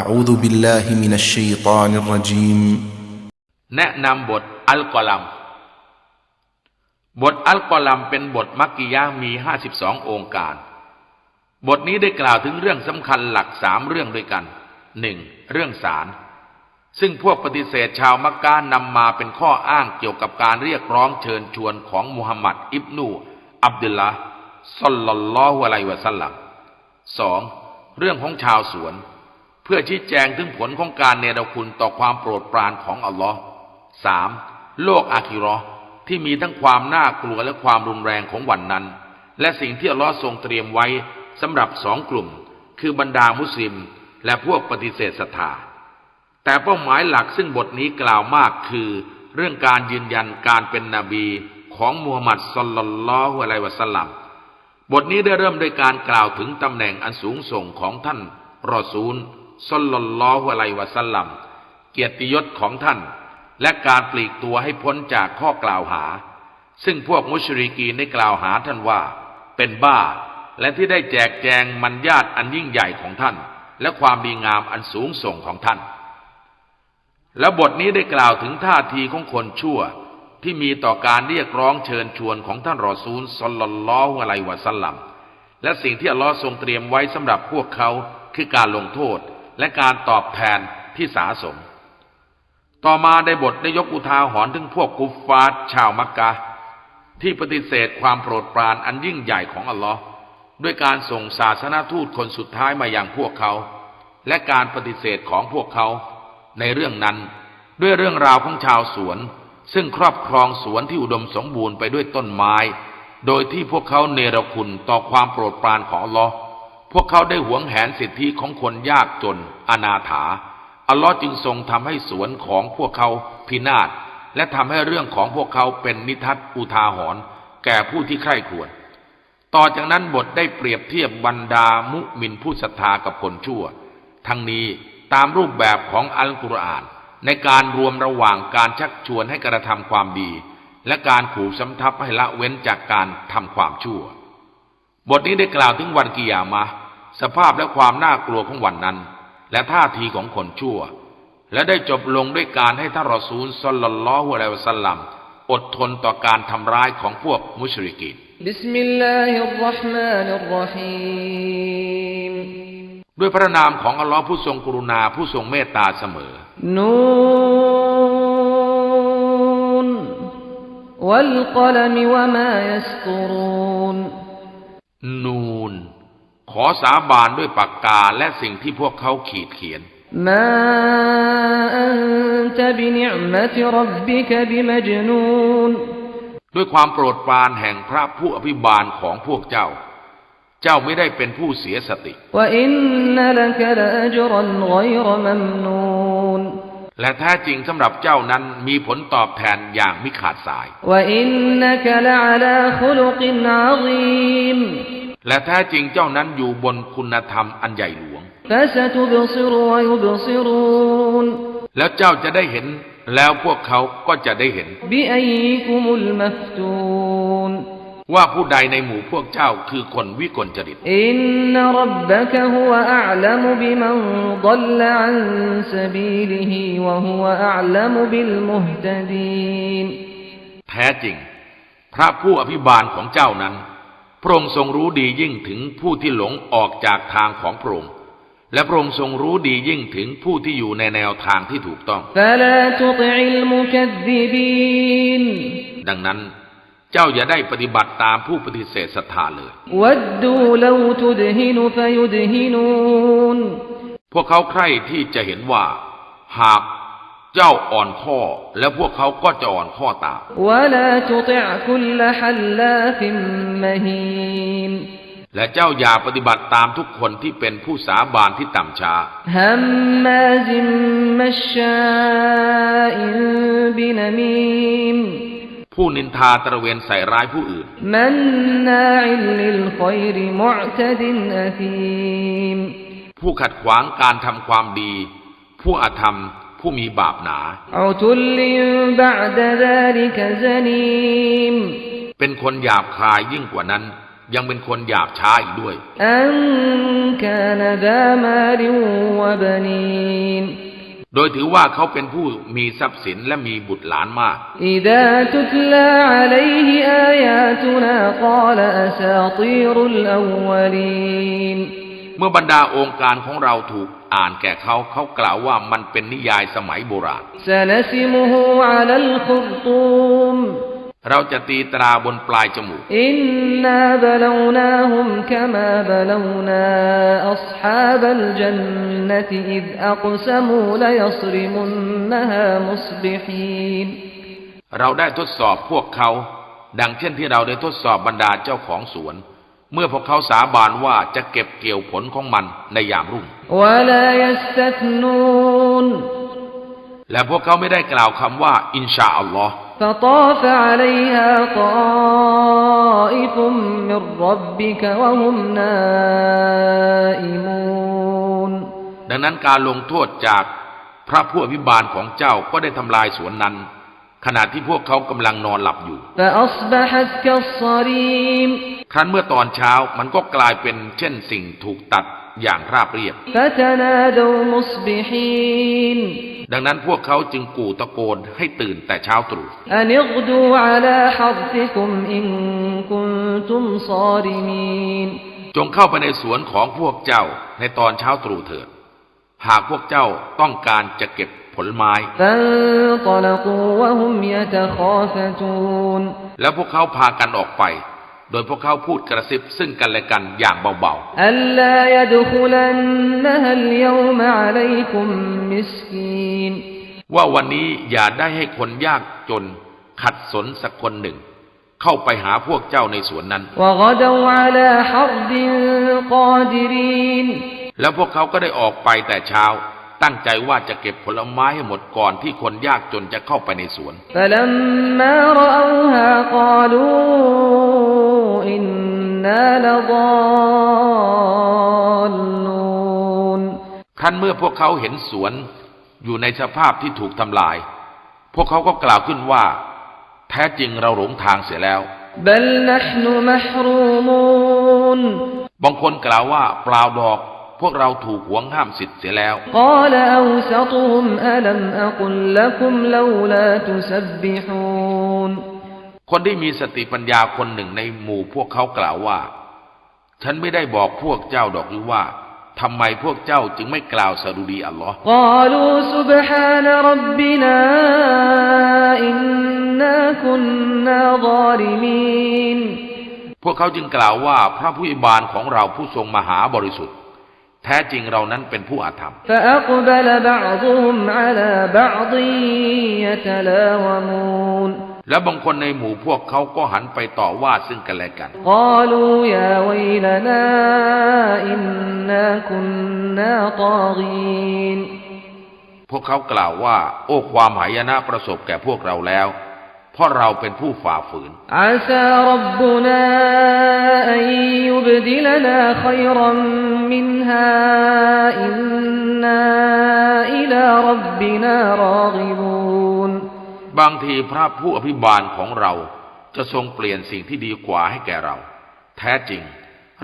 أعوذ بالله من الشيطان الرجيم แนะนำบทอัลกอลัม บทอัลกอลัมเป็นบทมักกิยะห์มี 52 องค์การ บทนี้ได้กล่าวถึงเรื่องสำคัญหลักสามเรื่องด้วยกันหนึ่งเรื่องศาลซึ่งพวกปฏิเสธชาวมักกะนำมาเป็นข้ออ้างเกี่ยวกับการเรียกร้องเชิญชวนของมุฮัมมัดอิบนู อับดุลละซัลลัลลอฮุอะลัยฮิวะสัลลัมสองเรื่องของชาวสวน เ พื่อชี้แจงถึงผลของการเนรคุณต่อความโปรดปรานของอัลลอฮ์สามโลกอาคิราะห์ที่มีทั้งความน่ากลัวและความรุนแรงของวันนั้น และสิ่งที่อัลลอฮ์ทรงเตรียมไว้สำหรับสองกลุ่ม คือบรรดามุสลิม และพวกปฏิเสธศรัทธาแต่เป้าหมายหลักซึ่งบทนี้กล่าวมากคือ เรื่องการยืนยันการเป็นนบีของมูฮัมหมัดสลลัลลอฮุอะลัยฮิวะสัลลัมบทนี้ได้เริ่มด้วยการกล่าวถึงตำแหน่งอันสูงส่งของท่านรอซูล สลลัลลอฮุอะลัยวะสัลลัมเกียรติยศของท่าน และการปลีกตัวให้พ้นจากข้อกล่าวหา ซึ่งพวกมุชริกีได้กล่าวหาท่านว่า เป็นบ้า และที่ได้แจกแจงมันญาตอันยิ่งใหญ่ของท่าน และความดีงามอันสูงส่งของท่าน และบทนี้ได้กล่าวถึงท่าทีของคนชั่วที่มีต่อการเรียกร้องเชิญชวนของท่านรอซูลสลลัลลอฮุอะลัยวะสัลลัมและสิ่งที่อัลลอฮ์ทรงเตรียมไว้สำหรับพวกเขาคือการลงโทษ และการตอบแทนที่สาสม ต่อมาได้บทได้ยกอุทาหรณ์ถึงพวกกุฟฟาร์ชาวมักกะ ที่ปฏิเสธความโปรดปรานอันยิ่งใหญ่ของอัลลอฮ์ด้วยการส่งศาสนาทูตคนสุดท้ายมาอย่างพวกเขา และการปฏิเสธของพวกเขาในเรื่องนั้น ด้วยเรื่องราวของชาวสวน ซึ่งครอบครองสวนที่อุดมสมบูรณ์ไปด้วยต้นไม้ โดยที่พวกเขาเนรคุณต่อความโปรดปรานของอัลลอฮ์ พวกเขาได้หวงแหนสิทธิของคนยากจน อนาถา อัลลอฮ์จึงทรงทำให้สวนของพวกเขาพินาศ และทำให้เรื่องของพวกเขาเป็นนิทัศอุทาหรณ์แก่ผู้ที่ใคร่ควร ต่อจากนั้นบทได้เปรียบเทียบบรรดามุมินผู้ศรัทธากับคนชั่ว ทั้งนี้ตามรูปแบบของอัลกุรอาน ในการรวมระหว่างการชักชวนให้กระทำความดี และการขู่สำทับให้ละเว้นจากการทำความชั่ว บทนี้ได้กล่าวถึงวันกิยามะ สภาพและความน่ากลัวของวันนั้น และท่าทีของคนชั่ว และได้จบลงด้วยการให้ท่านรอซูลสัลลัลลอฮุอะลัยฮิวะสัลลัมอดทนต่อการทำร้ายของพวกมุชริกีนด้วยพระนามของอัลลอฮ์ผู้ทรงกรุณาผู้ทรงเมตตาเสมอ นูน วัลกลมวะมายัสตุรูน นูน ขอสาบานด้วยปากกาและสิ่งที่พวกเขาขีดเขียนมาอันตบินิมติรับบิกบิมจนูนด้วยความโปรดปรานแห่งพระผู้อภิบาลของพวกเจ้า เจ้าไม่ได้เป็นผู้เสียสติวอินนลกลอจรนอยรมมนูน และแท้จริงสำหรับเจ้านั้นมีผลตอบแทนอย่างไม่ขาดสาย และแท้จริงเจ้านั้นอยู่บนคุณธรรมอันใหญ่หลวง แล้วเจ้าจะได้เห็น แล้วพวกเขาก็จะได้เห็น ว่าผู้ใดในหมู่พวกเจ้าคือคนวิกลจริต อินนรับบะกะฮุวะอัลัมบิมันดัลลอันสบีลิฮิวะฮุวะอัลัมบิลมุฮตดีนแท้จริง พระผู้อภิบาลของเจ้านั้น พระองค์ทรงรู้ดียิ่งถึงผู้ที่หลงออกจากทางของพระองค์และพระองค์ทรงรู้ดียิ่งถึงผู้ที่อยู่ในแนวทางที่ถูกต้อง ดังนั้น จ้าอย่าได้ปฏิบัติตามผู้ปฏิเสธศรัทธาเลย พวกเขาใคร่ที่จะเห็นว่า หากเจ้าอ่อนข้อ และพวกเขาก็จะอ่อนข้อตามและเจ้าอย่าปฏิบัติตามทุกคนที่เป็นผู้สาบานที่ต่ำช้าฮัมมาซิมมัชชาอินบินมีม ผู้นินทาตระเวนใส่ร้ายผู้อื่นผู้ขัดขวางการทำความดี ผู้อาธรรม ผู้มีบาปหนาเป็นคนหยาบคายยิ่งกว่านั้น ยังเป็นคนหยาบช้าอีกด้วยอันกานดามาริวบนีน โดยถือว่าเขาเป็นผู้มีทรัพย์สินและมีบุตรหลานมาก เมื่อบรรดาองค์การของเราถูกอ่านแก่เขาเขากล่าวว่ามันเป็นนิยายสมัยโบราณ เราจะตีตราบนปลายจมูก อินนาบลวนาฮุมคมาบลวนาอัศฮาบัลจันนติอิดอักซมูลยศริมุนนฮามุสบิฮีนเราได้ทดสอบพวกเขา ดังเช่นที่เราได้ทดสอบบรรดาเจ้าของสวน เมื่อพวกเขาสาบานว่าจะเก็บเกี่ยวผลของมันในยามรุ่งและพวกเขาไม่ได้กล่าวคำว่า อินชาอัลลอฮ์ فطاف عليها طائف من ربك وهم نائمون ดังนั้นการลงโทษจากพระผู้อภิบาลของเจ้าก็ได้ทำลายสวนนั้น ขณะที่พวกเขากำลังนอนหลับอยู่ فأصبحت كالصريم ครั้นเมื่อตอนเช้ามันก็กลายเป็นเช่นสิ่งถูกตัดอย่างราบเรียบ فتنادوا مصبحين ดังนั้นพวกเขาจึงกู่ตะโกนให้ตื่นแต่เช้าตรู่จงเข้าไปในสวนของพวกเจ้าในตอนเช้าตรู่เถิด หากพวกเจ้าต้องการจะเก็บผลไม้ แล้วพวกเขาพากันออกไป โดยพวกเขาพูดกระซิบซึ่งกันและกันอย่างเบาๆว่าวันนี้อย่าได้ให้คนยากจนขัดสนสักคนหนึ่ง เข้าไปหาพวกเจ้าในสวนนั้น แล้วพวกเขาก็ได้ออกไปแต่เช้า ตั้งใจว่าจะเก็บผลไม้ให้หมดก่อนที่คนยากจนจะเข้าไปในสวนขั้นเมื่อพวกเขาเห็นสวน อยู่ในสภาพที่ถูกทำลาย พวกเขาก็กล่าวขึ้นว่า แท้จริงเราหลงทางเสียแล้วบางคนกล่าวว่าเปล่าดอก พวกเราถูกหวงห้ามสิทธิ์เสียแล้ว คนที่มีสติปัญญาคนหนึ่งในหมู่พวกเขากล่าวว่า ฉันไม่ได้บอกพวกเจ้าดอกหรือว่าทำไมพวกเจ้าจึงไม่กล่าวสรุดีอัลลอฮ์พวกเขาจึงกล่าวว่าพระผู้อิบานของเราผู้ทรงมหาบริสุทธิ์ แท้จริงเรานั้นเป็นผู้อาธรรม และบางคนในหมู่พวกเขาก็หันไปต่อว่าซึ่งกันและกันพวกเขากล่าวว่า โอ้ความหายนะประสบแก่พวกเราแล้วเพราะเราเป็นผู้ฝ่าฝืนอาซารับบนาอัยยุบดิลนาขยรัน منها إنا إلى ربنا راغبون บางทีพระผู้อภิบาลของเราจะทรงเปลี่ยนสิ่งที่ดีกว่าให้แก่เรา แท้จริง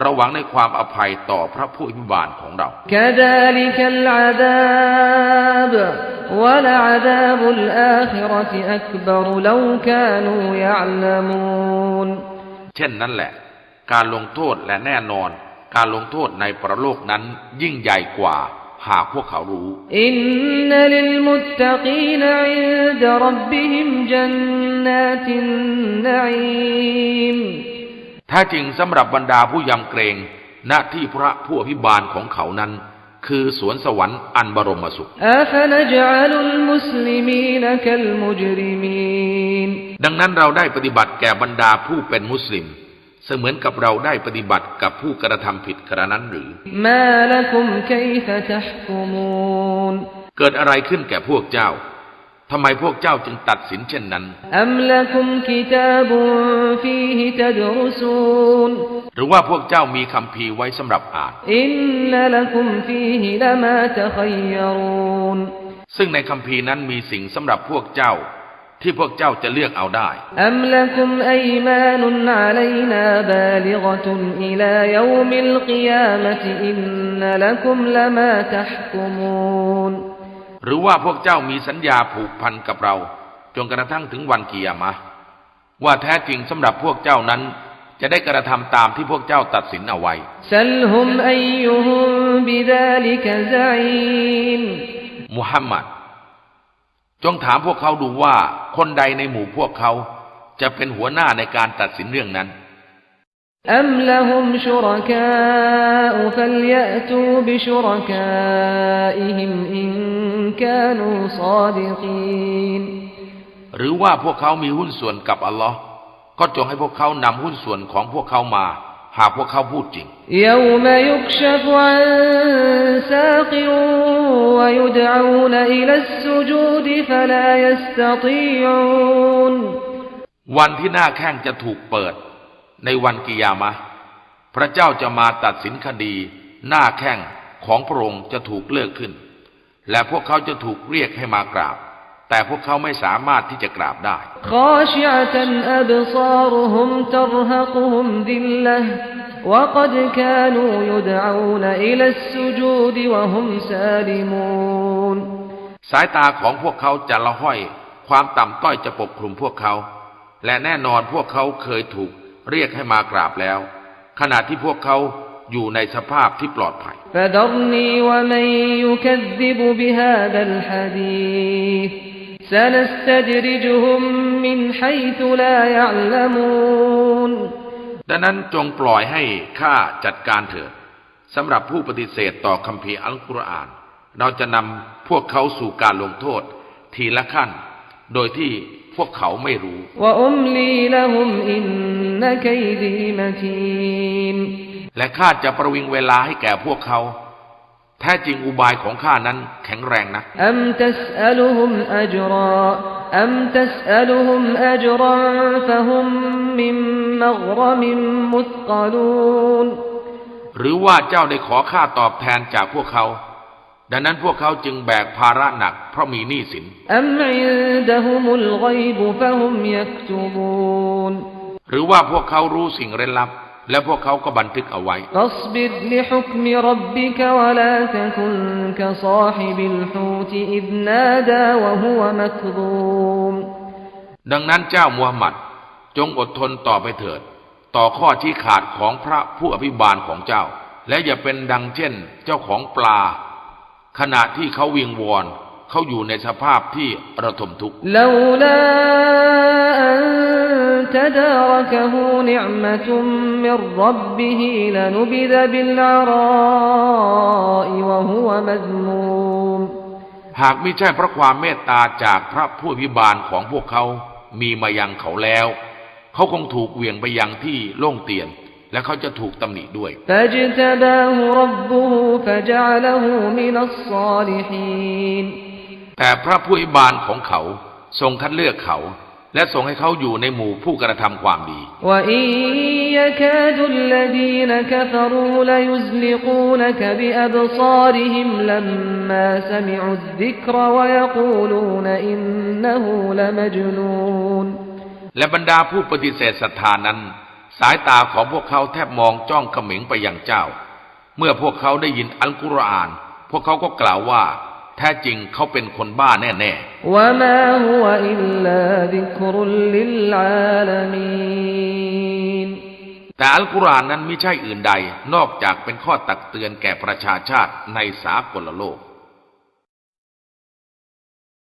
เราหวังในความอภัยต่อพระผู้อภิบาลของเรา كذلك العذاب ولعذاب الآخرة أكبر لو كانوا يعلمون เช่นนั้นแหละ การลงโทษและแน่นอน การลงโทษในประโลกนั้นยิ่งใหญ่กว่าหากพวกเขารู้ อินนลิลมุตตะกีนอินดรับบิฮิมจันนาตินนีมถ้าจริงสำหรับบรรดาผู้ยำเกรงหน้าที่พระผู้อภิบาลของเขานั้น คือสวนสวรรค์อันบรมสุข ดังนั้นเราได้ปฏิบัติแก่บรรดาผู้เป็นมุสลิม เสมือนกับเราได้ปฏิบัติกับผู้กระทำผิดกระนั้นหรือเกิดอะไรขึ้นแก่พวกเจ้าทำไมพวกเจ้าจึงตัดสินเช่นนั้นหรือว่าพวกเจ้ามีคำพีไว้สำหรับอ่านซึ่งในคำพีนั้นมีสิ่งสำหรับพวกเจ้า ที่พวกเจ้าจะเลือกเอาได้หรือว่าพวกเจ้ามีสัญญาผูกพันกับเรา จนกระทั่งถึงวันกิยามะว่าแท้จริงสำหรับพวกเจ้านั้น จะได้กระทำตามที่พวกเจ้าตัดสินเอาไว้มุฮัมมัด จงถามพวกเขาดูว่าคนใดในหมู่พวกเขา จะเป็นหัวหน้าในการตัดสินเรื่องนั้น أم لهم شركاء فليأتوا بشركائهم إن كانوا صادقين หรือว่าพวกเขามีหุ้นส่วนกับอัลลอฮ์ก็จงให้พวกเขานำหุ้นส่วนของพวกเขามา หากพวกเขาพูดจริง يوم يكشف عن ساق ويدعون إلى السجود فلا يستطيعون วันที่หน้าแข้งจะถูกเปิด ในวันกิยามะห์พระเจ้าจะมาตัดสินคดี หน้าแข้งของพระองค์จะถูกเลิกขึ้น และพวกเขาจะถูกเรียกให้มากราบ แต่พวกเขาไม่สามารถที่จะกราบได้ خاشعة أبصارهم ترهقهم ذلة وقد كانوا يدعون إلى السجود وهم سالمون สายตาของพวกเขาจะละห้อย ความต่ำต้อยจะปกคลุมพวกเขา และแน่นอนพวกเขาเคยถูกเรียกให้มากราบแล้ว ขณะที่พวกเขาอยู่ในสภาพที่ปลอดภัย فذرني ومن يكذب بهذا الحديث سنستدرجهم من حيث لا يعلمون ดังนั้นจงปล่อยให้ข้าจัดการเถิดสำหรับผู้ปฏิเสธต่อคำพีอัลกุรอาน เราจะนำพวกเขาสู่การลงโทษ ทีละขั้น โดยที่พวกเขาไม่รู้ และข้าจะประวิงเวลาให้แก่พวกเขา แท้จริงอุบายของข้านั้นแข็งแรงนะ أم تسألهم أجرا أم تسألهم أجرا فهم من مغرم مثقلون หรือว่าเจ้าได้ขอค่าตอบแทนจากพวกเขา ดังนั้นพวกเขาจึงแบกภาระหนักเพราะมีหนี้สิน أم عندهم الغيب فهم يكتبون หรือว่าพวกเขารู้สิ่งเร้นลับ และพวกเขาก็บันทึกเอาไว้ فاصبر لحكم ربك ولا تكن كصاحب الحوت إذ نادى وهو مكظوم ดังนั้นเจ้ามูฮัมหมัดจงอดทนต่อไปเถิด ต่อข้อที่ขาดของพระผู้อภิบาลของเจ้า และอย่าเป็นดังเช่น เจ้าของปลา ขณะที่เขาวิงวอนเขาอยู่ในสภาพที่ระทมทุกข์ لولا أن تداركه نعمة من ربه لنبذ بالعراء وهو مذموم หากไม่ใช่เพราะความเมตตาจากพระผู้อภิบาลของพวกเขามีมายังเขาแล้ว เขาคงถูกเหวี่ยงไปยังที่โล่งเตียน และเขาจะถูกตำหนิด้วย فاجتباه ربه فجعله من الصالحين แต่พระผู้อภิบาลของเขาทรงคัดเลือกเขา และส่งให้เขาอยู่ในหมู่ผู้กระทำความดีและบรรดาผู้ปฏิเสธศรัทธานั้น สายตาของพวกเขาแทบมองจ้องเขม็งไปยังเจ้า เมื่อพวกเขาได้ยินอัลกุรอาน พวกเขาก็กล่าวว่า แท้จริงเขาเป็นคนบ้าแน่ๆวะมลลแต่อัลกุรอานนั้นไม่ใช่อื่นใด นอกจากเป็นข้อตักเตือนแก่ประชาชาติในสากลโลก